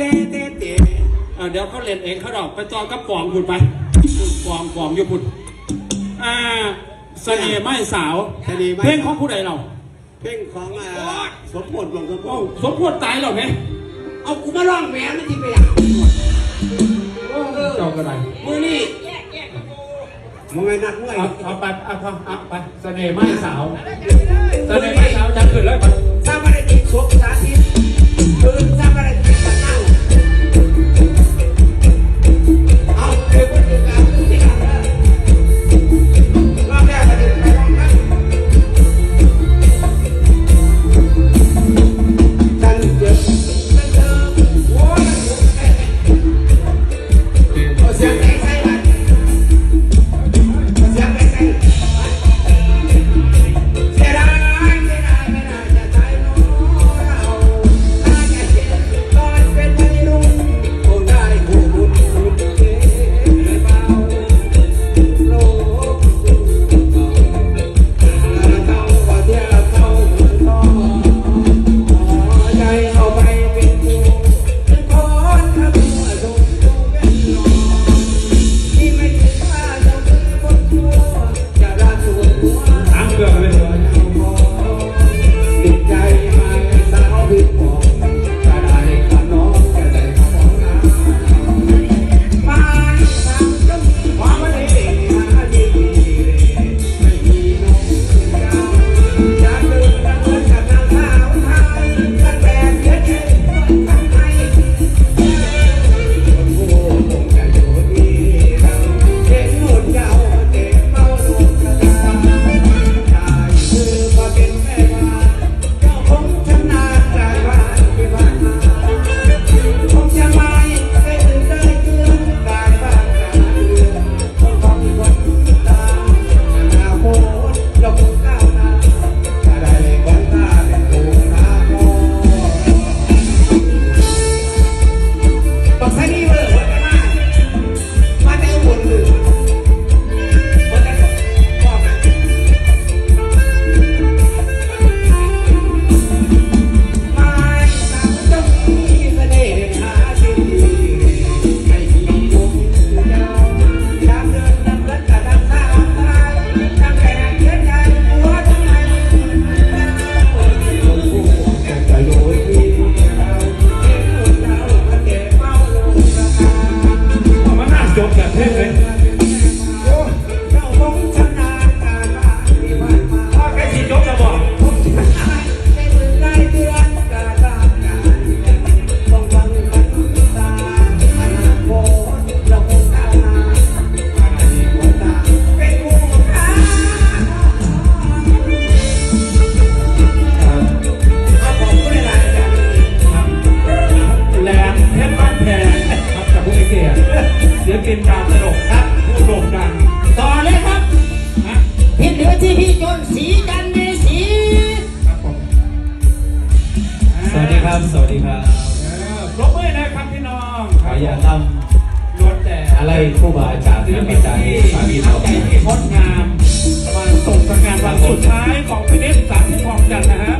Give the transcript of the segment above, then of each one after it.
เด้เต้เตเอเดี๋ยวเขาเล่นเองเขาดอกไปต่อกับปองขุดไปปองปองอยู่ขุดอ่าเสน่ห์ไม่สาวเสน่ห์ไม่ เพลงของผู้ใดเราเพลงของอ่าสมพลวงสมพโอ้งษ์สมควรตายเหรอเพเอากูมาร้องแหวนไม่ทีไปอะเจ้าก็ได้มือนี่มึงไงนักมวยเอาเอาไปเอาเอเอาไปเสน่ห์ไม่สาวเสน่ห์ไม่สาวจะขึ้นแล้วไปถ้าไม่ได้ติดสวมสาธิต พี่จนสีกันเมสีสวัสดีครับ สวัสดีครับเรบมือนะครับพี่น้องขย่าทำล้วนแต่อะไรครูบาาจารย์ศิลปินที่ใจที่งดงามมาส่งสงานวันสุดท้ายของพินศจสามที่ของจันนะฮะ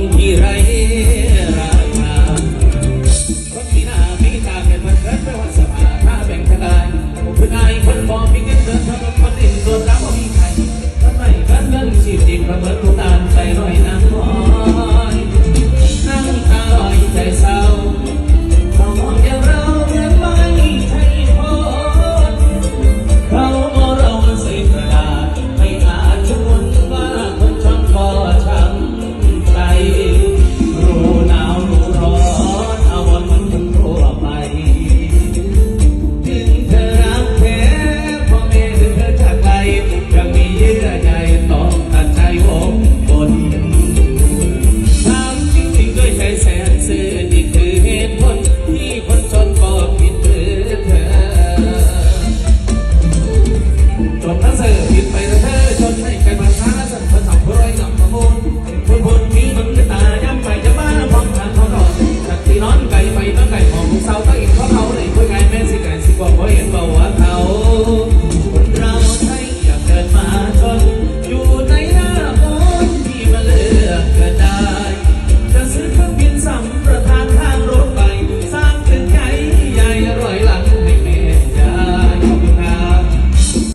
Gõ